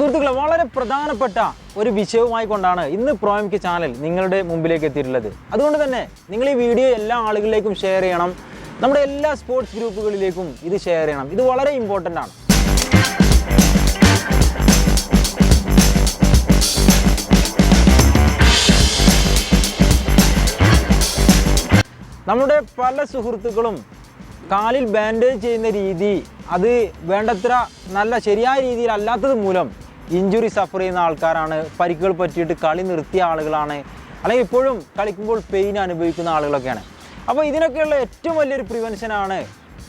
സുഹൃത്തുക്കളെ വളരെ പ്രധാനപ്പെട്ട ഒരു വിഷയവുമായി കൊണ്ടാണ് ഇന്ന് പ്രോഎംകെ ചാനൽ നിങ്ങളുടെ മുമ്പിലേക്ക് എത്തിയിട്ടുള്ളത്. അതുകൊണ്ട് തന്നെ നിങ്ങൾ ഈ വീഡിയോ എല്ലാ ആളുകളിലേക്കും ഷെയർ ചെയ്യണം. നമ്മുടെ എല്ലാ സ്പോർട്സ് ഗ്രൂപ്പുകളിലേക്കും ഇത് ഷെയർ ചെയ്യണം. ഇത് വളരെ ഇമ്പോർട്ടന്റ് ആണ്. നമ്മുടെ പല സുഹൃത്തുക്കളും കാലിൽ ബാൻഡേജ് ചെയ്യുന്ന രീതി അത് വേണ്ടത്ര നല്ല ശരിയായ രീതിയിൽ അല്ലാത്തത് മൂലം ഇഞ്ചുറി സഫർ ചെയ്യുന്ന ആൾക്കാരാണ്. പരിക്കുകൾ പറ്റിയിട്ട് കളി നിർത്തിയ ആളുകളാണ്. അല്ലെങ്കിൽ ഇപ്പോഴും കളിക്കുമ്പോൾ പെയിൻ അനുഭവിക്കുന്ന ആളുകളൊക്കെയാണ്. അപ്പോൾ ഇതിനൊക്കെയുള്ള ഏറ്റവും വലിയൊരു പ്രിവെൻഷനാണ്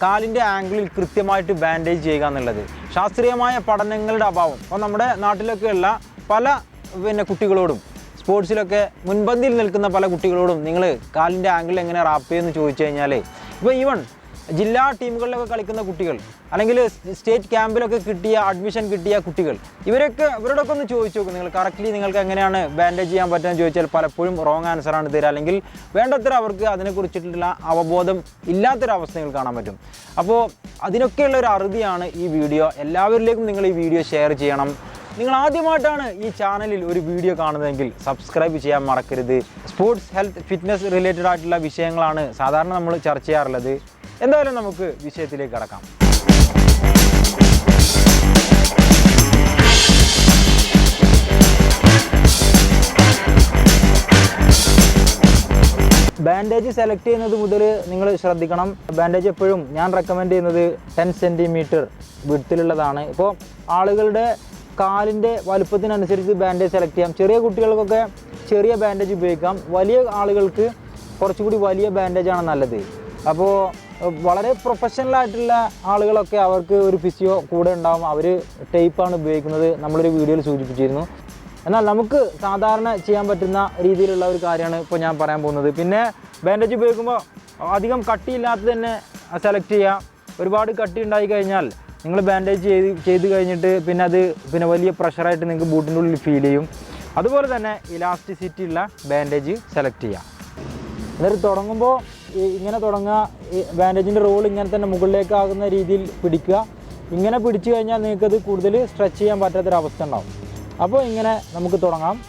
കാലിന്റെ ആംഗിളിൽ കൃത്യമായിട്ട് ബാൻഡേജ് ചെയ്യുക എന്നുള്ളത്. ശാസ്ത്രീയമായ പഠനങ്ങളുടെ അഭാവം. അപ്പോൾ നമ്മുടെ നാട്ടിലൊക്കെയുള്ള പല പിന്നെ കുട്ടികളോടും സ്പോർട്സിലൊക്കെ മുൻപന്തിയിൽ നിൽക്കുന്ന പല കുട്ടികളോടും നിങ്ങൾ കാലിന്റെ ആംഗിൾ എങ്ങനെ റാപ്പ് ചെയ്യുമെന്ന് ചോദിച്ചു കഴിഞ്ഞാൽ ഇപ്പോൾ ഈവൻ ജില്ലാ ടീമുകളിലൊക്കെ കളിക്കുന്ന കുട്ടികൾ അല്ലെങ്കിൽ സ്റ്റേറ്റ് ക്യാമ്പിലൊക്കെ കിട്ടിയ അഡ്മിഷൻ കിട്ടിയ കുട്ടികൾ ഇവരൊക്കെ ഇവരോടൊക്കെ ഒന്ന് ചോദിച്ചു നോക്കും നിങ്ങൾ. കറക്റ്റ്ലി നിങ്ങൾക്ക് എങ്ങനെയാണ് ബാൻഡേജ് ചെയ്യാൻ പറ്റുന്നത് ചോദിച്ചാൽ പലപ്പോഴും റോങ് ആൻസറാണ് തരിക. അല്ലെങ്കിൽ വേണ്ടത്ര അവർക്ക് അതിനെക്കുറിച്ചിട്ടുള്ള അവബോധം ഇല്ലാത്തൊരവസ്ഥ കാണാൻ പറ്റും. അപ്പോൾ അതിനൊക്കെയുള്ള ഒരു അറുതിയാണ് ഈ വീഡിയോ എല്ലാവരിലേക്കും നിങ്ങൾ ഈ വീഡിയോ ഷെയർ ചെയ്യണം. നിങ്ങൾ ആദ്യമായിട്ടാണ് ഈ ചാനലിൽ ഒരു വീഡിയോ കാണുന്നതെങ്കിൽ സബ്സ്ക്രൈബ് ചെയ്യാൻ മറക്കരുത്. സ്പോർട്സ് ഹെൽത്ത് ഫിറ്റ്നസ് റിലേറ്റഡ് ആയിട്ടുള്ള വിഷയങ്ങളാണ് സാധാരണ നമ്മൾ ചർച്ച ചെയ്യാറുള്ളത്. എന്തായാലും നമുക്ക് വിഷയത്തിലേക്ക് കടക്കാം. ബാൻഡേജ് സെലക്ട് ചെയ്യുന്നത് മുതൽ നിങ്ങൾ ശ്രദ്ധിക്കണം. ബാൻഡേജ് എപ്പോഴും ഞാൻ റെക്കമെൻഡ് ചെയ്യുന്നത് ടെൻ സെന്റിമീറ്റർ വിടുത്തിലുള്ളതാണ് ഇപ്പോൾ ആളുകളുടെ കാലിന്റെ വലുപ്പത്തിനനുസരിച്ച് ബാൻഡേജ് സെലക്ട് ചെയ്യാം. ചെറിയ കുട്ടികൾക്കൊക്കെ ചെറിയ ബാൻഡേജ് ഉപയോഗിക്കാം. വലിയ ആളുകൾക്ക് കുറച്ചുകൂടി വലിയ ബാൻഡേജാണ് നല്ലത്. അപ്പോൾ വളരെ പ്രൊഫഷണൽ ആയിട്ടുള്ള ആളുകളൊക്കെ അവർക്ക് ഒരു ഫിസിയോ കൂടെ ഉണ്ടാവും. അവർ ടേപ്പാണ് ഉപയോഗിക്കുന്നത്. നമ്മളൊരു വീഡിയോയിൽ സൂചിപ്പിച്ചിരുന്നു. എന്നാൽ നമുക്ക് സാധാരണ ചെയ്യാൻ പറ്റുന്ന രീതിയിലുള്ള ഒരു കാര്യമാണ് ഇപ്പോൾ ഞാൻ പറയാൻ പോകുന്നത്. പിന്നെ ബാൻഡേജ് ഉപയോഗിക്കുമ്പോൾ അധികം കട്ടിയില്ലാത്തത് തന്നെ സെലക്ട് ചെയ്യുക ഒരുപാട് കട്ടി ഉണ്ടായി കഴിഞ്ഞാൽ നിങ്ങൾ ബാൻഡേജ് ചെയ്ത് ചെയ്ത് കഴിഞ്ഞിട്ട് പിന്നെ അത് പിന്നെ വലിയ പ്രഷറായിട്ട് നിങ്ങൾക്ക് ബൂട്ടിന്റെ ഉള്ളിൽ ഫീൽ ചെയ്യും. അതുപോലെ തന്നെ ഇലാസ്റ്റിസിറ്റി ഉള്ള ബാൻഡേജ് സെലക്ട് ചെയ്യുക എന്നിട്ട് തുടങ്ങുമ്പോൾ ഇങ്ങനെ തുടങ്ങുക ബാൻഡേജിന്റെ റോൾ ഇങ്ങനെ തന്നെ മുകളിലേക്കാകുന്ന രീതിയിൽ പിടിക്കുക. ഇങ്ങനെ പിടിച്ചു കഴിഞ്ഞാൽ നിങ്ങൾക്കത് കൂടുതൽ സ്ട്രെച്ച് ചെയ്യാൻ പറ്റാത്തൊരവസ്ഥ ഉണ്ടാവും. അപ്പോൾ ഇങ്ങനെ നമുക്ക് തുടങ്ങാം.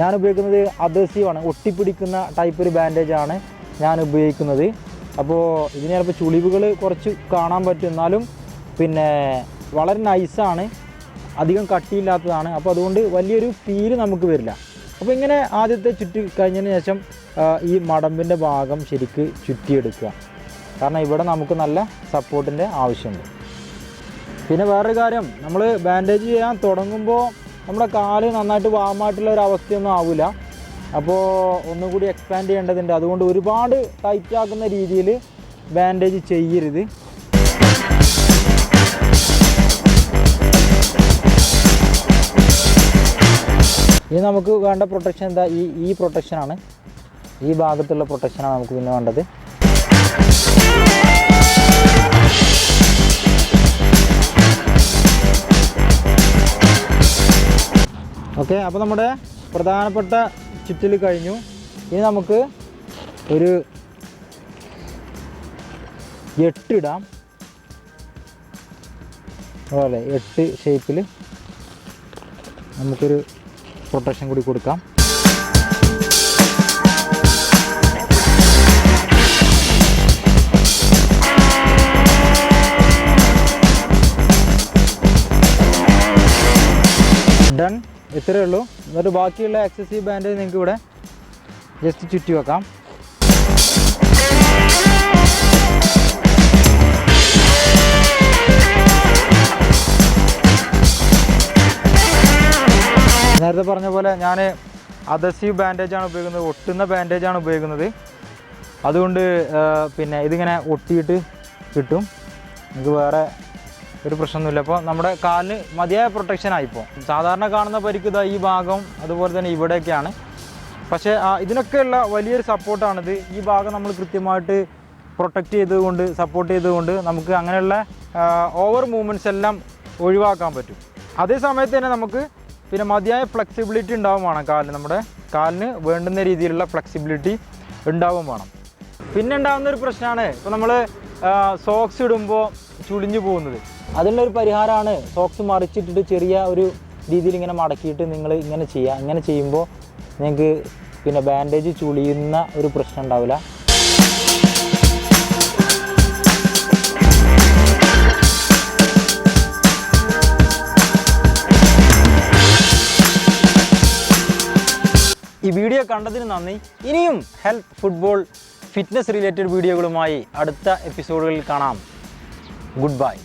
ഞാൻ ഉപയോഗിക്കുന്നത് അതേസീവ് ആണ്. ഒട്ടിപ്പിടിക്കുന്ന ടൈപ്പ് ഒരു ബാൻഡേജ് ആണ് ഞാൻ ഉപയോഗിക്കുന്നത്. അപ്പോൾ ഇതിന് ചിലപ്പോൾ ചുളിവുകൾ കുറച്ച് കാണാൻ പറ്റും. എന്നാലും പിന്നെ വളരെ നൈസാണ് അധികം കട്ടിയില്ലാത്തതാണ്. അപ്പോൾ അതുകൊണ്ട് വലിയൊരു ഫീൽ നമുക്ക് വരില്ല. അപ്പോൾ ഇങ്ങനെ ആദ്യത്തെ ചുറ്റി കഴിഞ്ഞതിന് ശേഷം ഈ മടമ്പിന്റെ ഭാഗം ശരിക്ക് ചുറ്റിയെടുക്കുക. കാരണം ഇവിടെ നമുക്ക് നല്ല സപ്പോർട്ടിന്റെ ആവശ്യമുണ്ട്. പിന്നെ വേറൊരു കാര്യം നമ്മൾ ബാൻഡേജ് ചെയ്യാൻ തുടങ്ങുമ്പോൾ നമ്മുടെ കാൽ നന്നായിട്ട് വാമായിട്ടുള്ള ഒരു അവസ്ഥയൊന്നും ആവില്ല അപ്പോൾ ഒന്നും കൂടി എക്സ്പാൻഡ് ചെയ്യേണ്ടതുണ്ട്. അതുകൊണ്ട് ഒരുപാട് ടൈറ്റാക്കുന്ന രീതിയിൽ ബാൻഡേജ് ചെയ്യരുത്. ഇനി നമുക്ക് വേണ്ട പ്രൊട്ടക്ഷൻ എന്താ? ഈ ഈ പ്രൊട്ടക്ഷനാണ് ഈ ഭാഗത്തുള്ള പ്രൊട്ടക്ഷനാണ് നമുക്ക് പിന്നെ വേണ്ടത്. ഓക്കെ അപ്പോൾ നമ്മുടെ പ്രധാനപ്പെട്ട ചുറ്റൽ കഴിഞ്ഞു. ഇനി നമുക്ക് ഒരു എട്ടിടാം അതുപോലെ എട്ട് ഷേപ്പിൽ നമുക്കൊരു പ്രൊട്ടക്ഷൻ കൂടി കൊടുക്കാം. ഡൺ ഇത്രയേ ഉള്ളൂ. എന്നിട്ട് ബാക്കിയുള്ള എക്സസീവ് ബാൻഡ് നിങ്ങൾക്ക് ഇവിടെ ജസ്റ്റ് ചുറ്റി വെക്കാം. നേരത്തെ പറഞ്ഞ പോലെ ഞാൻ അതസീവ് ബാൻഡേജാണ് ഉപയോഗിക്കുന്നത് ഒട്ടുന്ന ബാൻഡേജാണ് ഉപയോഗിക്കുന്നത്. അതുകൊണ്ട് പിന്നെ ഇതിങ്ങനെ ഒട്ടിയിട്ട് കിട്ടും. നമുക്ക് വേറെ ഒരു പ്രശ്നമൊന്നുമില്ല. അപ്പോൾ നമ്മുടെ കാലിന് മതിയായ പ്രൊട്ടക്ഷൻ ആയിപ്പോൾ സാധാരണ കാണുന്ന പരിക്ക് ഇതാ ഈ ഭാഗം അതുപോലെ തന്നെ ഇവിടെയൊക്കെയാണ്. പക്ഷേ ഇതിനൊക്കെയുള്ള വലിയൊരു സപ്പോർട്ടാണിത്. ഈ ഭാഗം നമ്മൾ കൃത്യമായിട്ട് പ്രൊട്ടക്റ്റ് ചെയ്തുകൊണ്ട് സപ്പോർട്ട് ചെയ്തുകൊണ്ട് നമുക്ക് അങ്ങനെയുള്ള ഓവർ മൂവ്മെന്റ്സ് എല്ലാം ഒഴിവാക്കാൻ പറ്റും. അതേ സമയത്ത് തന്നെ നമുക്ക് പിന്നെ മതിയായ ഫ്ലെക്സിബിലിറ്റി ഉണ്ടാവും വേണം കാലിന്. നമ്മുടെ കാലിന് വേണ്ടുന്ന രീതിയിലുള്ള ഫ്ലെക്സിബിലിറ്റി ഉണ്ടാവും വേണം. പിന്നെ ഉണ്ടാകുന്ന ഒരു പ്രശ്നമാണ് ഇപ്പോൾ നമ്മൾ സോക്സ് ഇടുമ്പോൾ ചുളിഞ്ഞു പോകുന്നത്. അതിനുള്ള ഒരു പരിഹാരമാണ് സോക്സ് മറിച്ചിട്ടിട്ട് ചെറിയ ഒരു രീതിയിൽ ഇങ്ങനെ മടക്കിയിട്ട് നിങ്ങൾ ഇങ്ങനെ ചെയ്യുക ഇങ്ങനെ ചെയ്യുമ്പോൾ നിങ്ങൾക്ക് പിന്നെ ബാൻഡേജ് ചുളിയുന്ന ഒരു പ്രശ്നം ഉണ്ടാവില്ല. വീഡിയോ കണ്ടതിന് നന്ദി. ഇനിയും ഹെൽത്ത് ഫുട്ബോൾ ഫിറ്റ്നസ് റിലേറ്റഡ് വീഡിയോകളുമായി അടുത്ത എപ്പിസോഡുകളിൽ കാണാം. Good bye